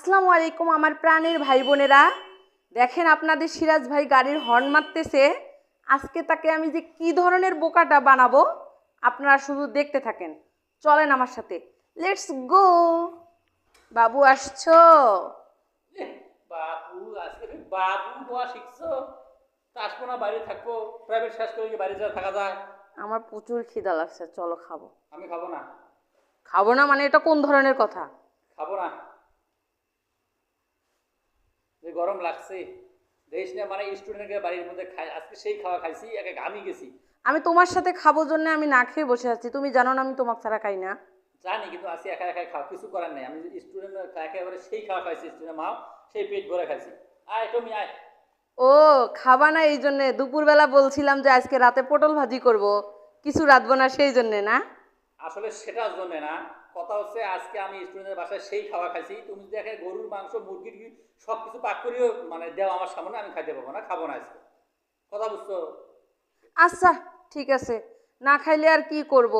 আসসালামু আলাইকুম আমার প্রাণের ভাই বোনেরা দেখেন আপনাদের সিরাজ ভাই গাড়ির হর্ন মারতেছে। আজকে তাকে আমি যে কি ধরনের বোকাটা বানাবো আপনারা শুধু দেখতে থাকেন। চলেন আমার সাথে। লেটস গো বাবু আসছো? বাবু আজকে বাবু শিখছো। আসব না বাইরে থাকব। প্রাইভেট শেষ করে বাইরে যাওয়া থাকা যায়? আমার প্রচুর খিদা লাগছে চলো খাব। আমি খাব না। খাব না মানে এটা কোন ধরনের কথা? খাব না। যে গরম লাগছে। দেশ না মানে স্টুডেন্টকে বাড়ির মধ্যে খাই আজকে সেই খাওয়া খাইছি একে ঘামি গেছি। আমি তোমার সাথে খাব জন্য আমি না খেয়ে বসে আছি তুমি জানো না আমি তোমার ছাড়া খাই না। জানি কিন্তু আজকে একা একা খাওয়া কিছু করার নেই। আমি স্টুডেন্ট একেবারে সেই খাওয়া খাইছি স্টুডেন্ট মাও সেই পেট ভরে খাইছি। আয় তুমি আয়। ও খাবা না এই জন্যে। দুপুরবেলা বলছিলাম যে আজকে রাতে পটল ভাজি করব। কিছু রাঁধবো না সেই জন্যে না? আসলে সেটার জন্য না। কথা হচ্ছে আজকে আমি স্টুডেন্টের বাসায় সেই খাওয়া খাইছি। তুমি যদি একে গরুর মাংস মুরগির সব কিছু পাক করিও মানে দেও আমার সামনে আমি খাইতে পারব না খাব না আজকে। কথা বুঝছ? আচ্ছা ঠিক আছে। না খাইলে আর কি করব?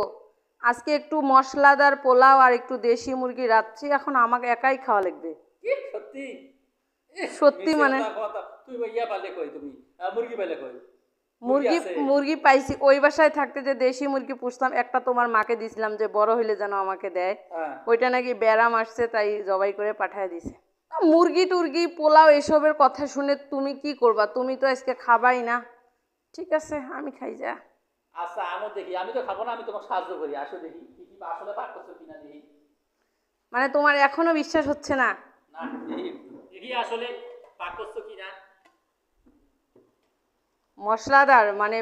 আজকে একটু মশলাদার পোলাও আর একটু দেশি মুরগি রাখছি এখন আমাকে একাই খাওয়া লাগবে। কি? সত্যি? সত্যি মানে-। তুই ইয়া পালে কই তুমি? মুরগি পালে কই? মুরগি মুরগি পাইছি। ওই বাসায় থাকতে যে দেশি মুরগি পুষতাম একটা তোমার মাকে দিছিলাম যে বড় হইলে যেন আমাকে দেয়। হ্যাঁ। ওইটা নাকি ব্যারাম আসছে তাই জবাই করে পাঠায় দিছে। মুরগি টুরগি পোলাও এসবের কথা শুনে তুমি কি করবা? তুমি তো আজকে খাবাই না। ঠিক আছে আমি খাই যা। আচ্ছা আনো দেখি। আমি তো খাব না আমি তোমাকে সাহায্য করি। আসো দেখি কি কি আসলে পাক করছ কিনা দেখি। মানে তোমার এখনও বিশ্বাস হচ্ছে না? না দেখি। আসলে পাক করছ কিনা। মশলাদার মানে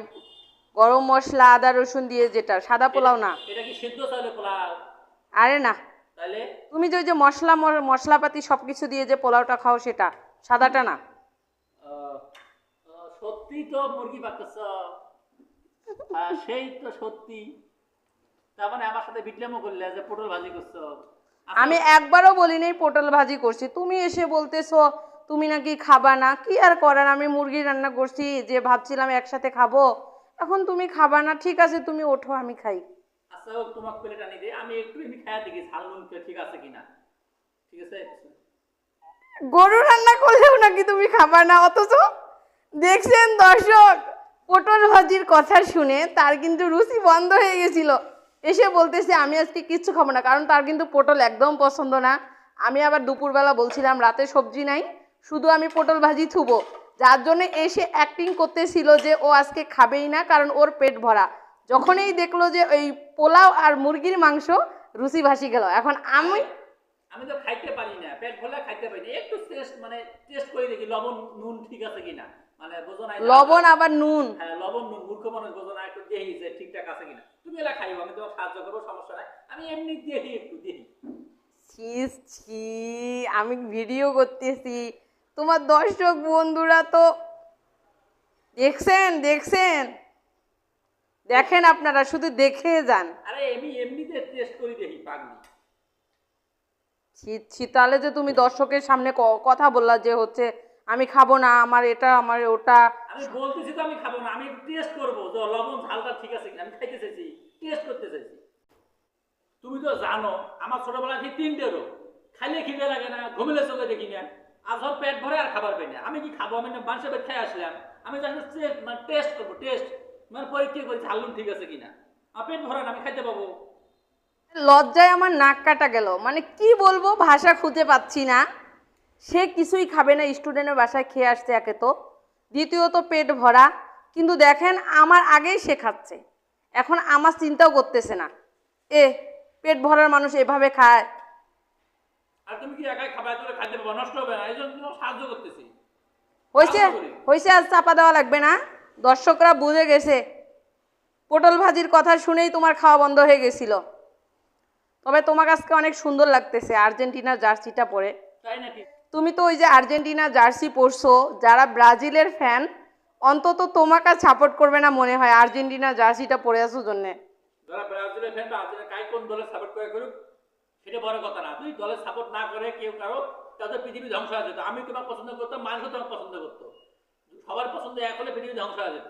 গরম মশলা আদা রসুন দিয়ে যেটা সাদা পোলাও না। এটা কি সিদ্ধ পোলাও? আরে না। তাইলে তুমি যে ওই যে মশলা মশলাপাতি সব কিছু দিয়ে যে পোলাওটা খাও সেটা সাদাটা না। সত্যি তো মুরগি সেই তো সত্যি। তার মানে আমার সাথে করলে যে পটল ভাজি করছ। আমি একবারও বলিনি পটল ভাজি করছি। তুমি এসে বলতেছো তুমি নাকি খাবা না? কি আর করার? আমি মুরগি রান্না করছি যে ভাবছিলাম একসাথে খাব। এখন তুমি খাবা না ঠিক আছে তুমি ওঠো আমি খাই। আচ্ছা হোক প্লেট আনি দিই আমি একটু এমনি খাইয়া দেখি ঝাল নুন ঠিক আছে কিনা। ঠিক আছে? গরু রান্না করলেও নাকি তুমি খাবা না অথচ দেখছেন দর্শক পটল ভাজির কথা শুনে তার কিন্তু রুচি বন্ধ হয়ে গেছিল। এসে বলতেছে আমি আজকে কিচ্ছু খাব না। কারণ তার কিন্তু পটল একদম পছন্দ না। আমি আবার দুপুরবেলা বলছিলাম রাতে সবজি নাই। শুধু আমি পটল ভাজি থুবো। যার জন্য এসে অ্যাক্টিং করতেছিল যে ও আজকে খাবেই না কারণ ওর পেট ভরা। যখনই দেখল যে ওই পোলাও আর মুরগির মাংস রুচি ভাসি গেল। এখন আমি আমি তো খাইতে পারি না পেট ভরলে খাইতে পারি না। একটু টেস্ট মানে টেস্ট করে দেখি লবণ নুন ঠিক আছে কিনা? মানে বোঝো না লবণ আবার নুন। হ্যাঁ লবণ নুন মূর্খ মানুষ বোঝো না একটু দেখি যে ঠিকঠাক আছে কিনা। তুমি এলা খাইও আমি তোমাকে সাহায্য করব সমস্যা নাই। আমি এমনি দেখি একটু দেখি ছি আমি ভিডিও করতেছি। তোমার দর্শক বন্ধুরা তো দেখছেন দেখছেন? দেখেন আপনারা শুধু দেখে যান। আরে আমি এমনিতে টেস্ট করি দেখি পাগলি। ছি ছি তাহলে যে তুমি দর্শকের সামনে কথা বললা যে হচ্ছে আমি খাব না আমার এটা আমার ওটা। আমি বলতেছি তো আমি খাব না আমি টেস্ট করব। যে লবণ ঝালটা ঠিক আছে আমি খাইতে চাইছি টেস্ট করতে চাইছি। তুমি তো জানো আমার ছোটবেলা থেকে তিনটে রোগ। খাইলে খিদে লাগে না ঘুমিলে চোখে দেখি না। আর পেট ভরে আর খাবার পাই না। আমি কি খাব? আমি মানুষের পেট খাই আসলাম। আমি মানে টেস্ট করব টেস্ট মানে পরীক্ষা করি ঝালুন ঠিক আছে কিনা? আমার পেট ভরে না, আমি খাইতে পাবো। লজ্জায় আমার নাক কাটা গেল। মানে কি বলব, ভাষা খুঁজে পাচ্ছি না। সে কিছুই খাবে না স্টুডেন্টের বাসায় খেয়ে আসছে একে তো। দ্বিতীয়ত পেট ভরা। কিন্তু দেখেন, আমার আগেই সে খাচ্ছে। এখন আমার চিন্তাও করতেছে না। এ, পেট ভরার মানুষ এভাবে খায়। তুমি কি একাই খাবার করে খাইতে পাবো নষ্ট হবে না এই জন্য সাহায্য করতেছি। হয়েছে হয়েছে আজ চাপা দেওয়া লাগবে না। দর্শকরা বুঝে গেছে। পটল ভাজির কথা শুনেই তোমার খাওয়া বন্ধ হয়ে গেছিল। তবে তোমার আজকে অনেক সুন্দর লাগতেছে আর্জেন্টিনার জার্সিটা পরে। তাই নাকি? তুমি তো ওই যে আর্জেন্টিনা জার্সি পরছো যারা ব্রাজিলের ফ্যান অন্তত তোমাকে সাপোর্ট করবে না মনে হয় আর্জেন্টিনা জার্সিটা পরে আসো জন্যে। যারা ব্রাজিলের ফ্যান ব্রাজিলের কাই কোন দলের সাপোর্ট করে করুক? এটা বড় কথা না। তুই দলে সাপোর্ট না করে কেউ কারও তাতে পৃথিবী ধ্বংস হয়ে যেত। আমি তোমাকে পছন্দ করতাম, মানুষও তোমাকে পছন্দ করতো। সবার পছন্দ এক হলে পৃথিবী ধ্বংস হয়ে যেত।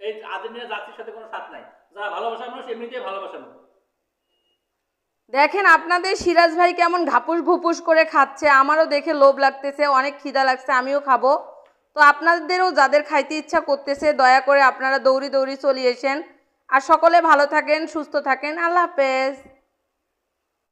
এই আদিনীরা জাতির সাথে কোনো সাথ নাই। যারা ভালোবাসার মানুষ, এমনিতেই ভালোবাসার মানুষ। দেখেন, আপনাদের সিরাজ ভাই কেমন ঘাপুস ঘুপুস করে খাচ্ছে। আমারও দেখে লোভ লাগতেছে, অনেক খিদা লাগছে, আমিও খাব। তো আপনাদেরও যাদের খাইতে ইচ্ছা করতেছে, দয়া করে আপনারা দৌড়ি দৌড়ি চলিয়েছেন আর সকলে ভালো থাকেন, সুস্থ থাকেন। আল্লাহ হাফেজ।